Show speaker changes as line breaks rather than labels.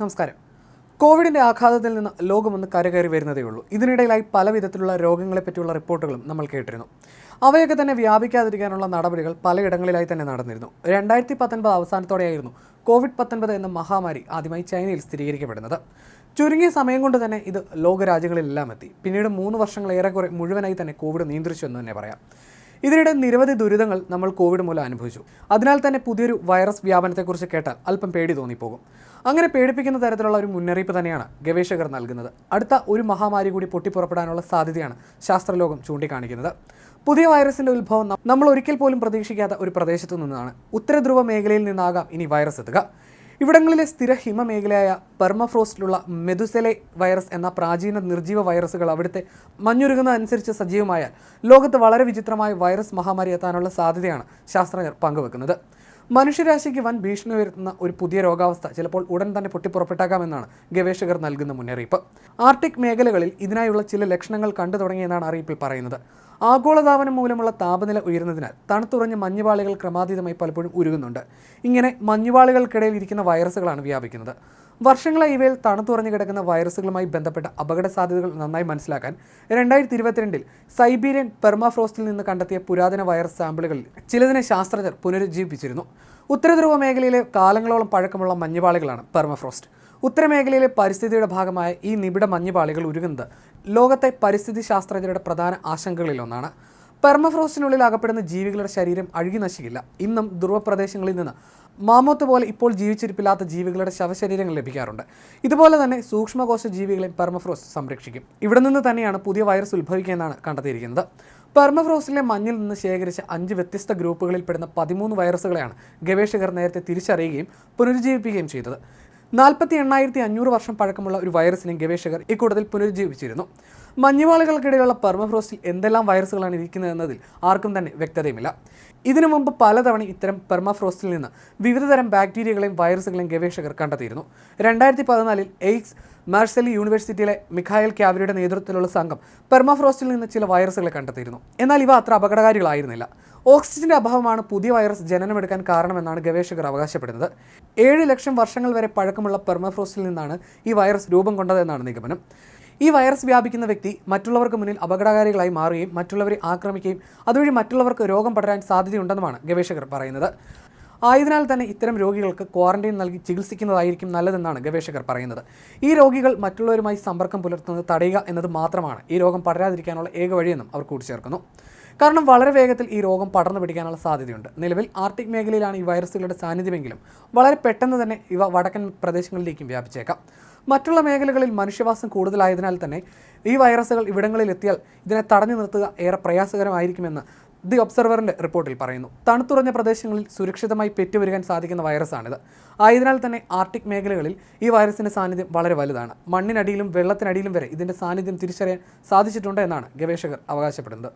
നമസ്കാരം. കോവിഡിന്റെ ആഘാതത്തിൽ നിന്ന് ലോകമൊന്ന് കരകയറി വരുന്നതേ ഉള്ളൂ. ഇതിനിടയിലായി പല വിധത്തിലുള്ള രോഗങ്ങളെ പറ്റിയുള്ള റിപ്പോർട്ടുകളും നമ്മൾ കേട്ടിരുന്നു. അവയൊക്കെ തന്നെ വ്യാപിക്കാതിരിക്കാനുള്ള നടപടികൾ പലയിടങ്ങളിലായി തന്നെ നടന്നിരുന്നു. രണ്ടായിരത്തി പത്തൊൻപത് അവസാനത്തോടെയായിരുന്നു കോവിഡ് പത്തൊൻപത് എന്ന മഹാമാരി ആദ്യമായി ചൈനയിൽ സ്ഥിരീകരിക്കപ്പെടുന്നത്. ചുരുങ്ങിയ സമയം കൊണ്ട് തന്നെ ഇത് ലോകരാജ്യങ്ങളിലെല്ലാം എത്തി. പിന്നീട് മൂന്ന് വർഷങ്ങൾ ഏറെക്കുറെ മുഴുവനായി തന്നെ കോവിഡ് നിയന്ത്രിച്ചു എന്ന് തന്നെ പറയാം. ഇതിനിടെ നിരവധി ദുരിതങ്ങൾ നമ്മൾ കോവിഡ് മൂലം അനുഭവിച്ചു. അതിനാൽ തന്നെ പുതിയൊരു വൈറസ് വ്യാപനത്തെക്കുറിച്ച് കേട്ടാൽ അല്പം പേടി തോന്നിപ്പോകും. അങ്ങനെ പേടിപ്പിക്കുന്ന തരത്തിലുള്ള ഒരു മുന്നറിയിപ്പ് തന്നെയാണ് ഗവേഷകർ നൽകുന്നത്. അടുത്ത ഒരു മഹാമാരി കൂടി പൊട്ടിപ്പുറപ്പെടാനുള്ള സാധ്യതയാണ് ശാസ്ത്രലോകം ചൂണ്ടിക്കാണിക്കുന്നത്. പുതിയ വൈറസിന്റെ ഉത്ഭവം നമ്മൾ ഒരിക്കൽ പോലും പ്രതീക്ഷിക്കാത്ത ഒരു പ്രദേശത്തു നിന്നാണ്. ഉത്തരധ്രുവ മേഖലയിൽ നിന്നാകാം ഇനി വൈറസ് എത്തുക. ഇവിടങ്ങളിലെ സ്ഥിര ഹിമമേഖലയായ പെർമഫ്രോസ്റ്റിലുള്ള മെതുസെലെ വൈറസ് എന്ന പ്രാചീന നിർജീവ വൈറസുകൾ അവിടുത്തെ മഞ്ഞുരുകുന്നതനുസരിച്ച് സജീവമായാൽ ലോകത്ത് വളരെ വിചിത്രമായ വൈറസ് മഹാമാരി എത്താനുള്ള സാധ്യതയാണ് ശാസ്ത്രജ്ഞർ പങ്കുവെക്കുന്നത്. മനുഷ്യരാശിക്ക് വൻ ഭീഷണി ഉയർത്തുന്ന ഒരു പുതിയ രോഗാവസ്ഥ ചിലപ്പോൾ ഉടൻ തന്നെ പൊട്ടിപ്പുറപ്പെട്ടേക്കാമെന്നാണ് ഗവേഷകർ നൽകുന്ന മുന്നറിയിപ്പ്. ആർട്ടിക് മേഖലകളിൽ ഇതിനായുള്ള ചില ലക്ഷണങ്ങൾ കണ്ടു തുടങ്ങിയെന്നാണ് അറിയിപ്പിൽ പറയുന്നത്. ആഗോളതാപനം മൂലമുള്ള താപനില ഉയരുന്നതിനാൽ തണുത്തുറഞ്ഞ മഞ്ഞുപാളികൾ ക്രമാതീതമായി പലപ്പോഴും ഉരുകുന്നുണ്ട്. ഇങ്ങനെ മഞ്ഞുപാളികൾക്കിടയിൽ ഇരിക്കുന്ന വൈറസുകളാണ് വ്യാപിക്കുന്നത്. വർഷങ്ങളായി ഇവയിൽ തണുത്തുറഞ്ഞു കിടക്കുന്ന വൈറസുകളുമായി ബന്ധപ്പെട്ട അപകട സാധ്യതകൾ നന്നായി മനസ്സിലാക്കാൻ രണ്ടായിരത്തി ഇരുപത്തിരണ്ടിൽ സൈബീരിയൻ പെർമാഫ്രോസ്റ്റിൽ നിന്ന് കണ്ടെത്തിയ പുരാതന വൈറസ് സാമ്പിളുകളിൽ ചിലതിനെ ശാസ്ത്രജ്ഞർ പുനരുജ്ജീവിപ്പിച്ചിരുന്നു. ഉത്തരധ്രുവ മേഖലയിലെ കാലങ്ങളോളം പഴക്കമുള്ള മഞ്ഞുപാളികളാണ് പെർമഫ്രോസ്റ്റ്. ഉത്തരമേഖലയിലെ പരിസ്ഥിതിയുടെ ഭാഗമായ ഈ നിബിഡ മഞ്ഞുപാളികൾ ഉരുകുന്നത് ലോകത്തെ പരിസ്ഥിതി ശാസ്ത്രജ്ഞരുടെ പ്രധാന ആശങ്കകളിലൊന്നാണ് പെർമഫ്രോസ്റ്റിനുള്ളിൽ അകപ്പെടുന്ന ജീവികളുടെ ശരീരം അഴുകി നശിക്കില്ല. ഇന്നും ധ്രുവപ്രദേശങ്ങളിൽ നിന്ന് മാമോത്ത് പോലെ ഇപ്പോൾ ജീവിച്ചിരിപ്പില്ലാത്ത ജീവികളുടെ ശവശരീരങ്ങൾ ലഭിക്കാറുണ്ട്. ഇതുപോലെ തന്നെ സൂക്ഷ്മകോശ ജീവികളെ പെർമഫ്രോസ്റ്റ് സംരക്ഷിക്കും. ഇവിടെ നിന്ന് തന്നെയാണ് പുതിയ വൈറസ് ഉത്ഭവിക്കുന്നതെന്നാണ് കണ്ടെത്തിയിരിക്കുന്നത്. പെർമഫ്രോസ്റ്റിലെ മഞ്ഞിൽ നിന്ന് ശേഖരിച്ച അഞ്ച് വ്യത്യസ്ത ഗ്രൂപ്പുകളിൽ പെടുന്ന പതിമൂന്ന് വൈറസുകളെയാണ് ഗവേഷകർ നേരത്തെ തിരിച്ചറിയുകയും പുനരുജ്ജീവിപ്പിക്കുകയും ചെയ്തത്. നാൽപ്പത്തി എണ്ണായിരത്തി അഞ്ഞൂറ് വർഷം പഴക്കമുള്ള ഒരു വൈറസിനെ ഗവേഷകർ ഇക്കൂട്ടത്തിൽ പുനരുജ്ജീവിച്ചിരുന്നു മഞ്ഞുപാളികൾക്കിടയിലുള്ള പെർമഫ്രോസ്റ്റിൽ എന്തെല്ലാം വൈറസുകളാണ് ഇരിക്കുന്നത് എന്നതിൽ ആർക്കും തന്നെ വ്യക്തതയുമില്ല. ഇതിനു മുമ്പ് പലതവണ ഇത്തരം പെർമഫ്രോസ്റ്റിൽ നിന്ന് വിവിധതരം ബാക്ടീരിയകളെയും വൈറസുകളെയും ഗവേഷകർ കണ്ടെത്തിയിരുന്നു. രണ്ടായിരത്തി പതിനാലിൽ എയ്ക്സ് മാർസലി യൂണിവേഴ്സിറ്റിയിലെ മിഖായൽ ക്യാവരിയുടെ നേതൃത്വത്തിലുള്ള സംഘം പെർമഫ്രോസ്റ്റിൽ നിന്ന് ചില വൈറസുകളെ കണ്ടെത്തിയിരുന്നു. എന്നാൽ ഇവ അത്ര അപകടകാരികളായിരുന്നില്ല. ഓക്സിജന്റെ അഭാവമാണ് പുതിയ വൈറസ് ജനനമെടുക്കാൻ കാരണമെന്നാണ് ഗവേഷകർ അവകാശപ്പെടുന്നത്. ഏഴ് ലക്ഷം വർഷങ്ങൾ വരെ പഴക്കമുള്ള പെർമഫ്രോസ്റ്റിൽ നിന്നാണ് ഈ വൈറസ് രൂപം കൊണ്ടതെന്നാണ് നിഗമനം. ഈ വൈറസ് വ്യാപിക്കുന്ന വ്യക്തി മറ്റുള്ളവർക്ക് മുന്നിൽ അപകടകാരികളായി മാറുകയും മറ്റുള്ളവരെ ആക്രമിക്കുകയും അതുവഴി മറ്റുള്ളവർക്ക് രോഗം പടരാൻ സാധ്യതയുണ്ടെന്നുമാണ് ഗവേഷകർ പറയുന്നത്. ആയതിനാൽ തന്നെ ഇത്തരം രോഗികൾക്ക് ക്വാറന്റൈൻ നൽകി ചികിത്സിക്കുന്നതായിരിക്കും നല്ലതെന്നാണ് ഗവേഷകർ പറയുന്നത്. ഈ രോഗികൾ മറ്റുള്ളവരുമായി സമ്പർക്കം പുലർത്തുന്നത് തടയുക എന്നത് മാത്രമാണ് ഈ രോഗം പടരാതിരിക്കാനുള്ള ഏക വഴിയെന്നും അവർ കൂട്ടിച്ചേർക്കുന്നു. കാരണം വളരെ വേഗത്തിൽ ഈ രോഗം പടർന്നു പിടിക്കാനുള്ള സാധ്യതയുണ്ട്. നിലവിൽ ആർട്ടിക് മേഖലയിലാണ് ഈ വൈറസുകളുടെ സാന്നിധ്യമെങ്കിലും വളരെ പെട്ടെന്ന് തന്നെ ഇവ വടക്കൻ പ്രദേശങ്ങളിലേക്കും വ്യാപിച്ചേക്കാം. മറ്റുള്ള മേഖലകളിൽ മനുഷ്യവാസം കൂടുതലായതിനാൽ തന്നെ ഈ വൈറസുകൾ ഇവിടങ്ങളിൽ എത്തിയാൽ ഇതിനെ തടഞ്ഞു നിർത്തുക ഏറെ പ്രയാസകരമായിരിക്കുമെന്ന് ദി ഒബ്സർവറിന്റെ റിപ്പോർട്ടിൽ പറയുന്നു. തണുത്തുറഞ്ഞ പ്രദേശങ്ങളിൽ സുരക്ഷിതമായി പെറ്റുവരുവാൻ സാധിക്കുന്ന വൈറസാണിത്. ആയതിനാൽ തന്നെ ആർട്ടിക് മേഖലകളിൽ ഈ വൈറസിന്റെ സാന്നിധ്യം വളരെ വലുതാണ്. മണ്ണിനടിയിലും വെള്ളത്തിനടിയിലും വരെ ഇതിന്റെ സാന്നിധ്യം തിരിച്ചറിയാൻ സാധിച്ചിട്ടുണ്ട് എന്നാണ് ഗവേഷകർ അവകാശപ്പെടുന്നത്.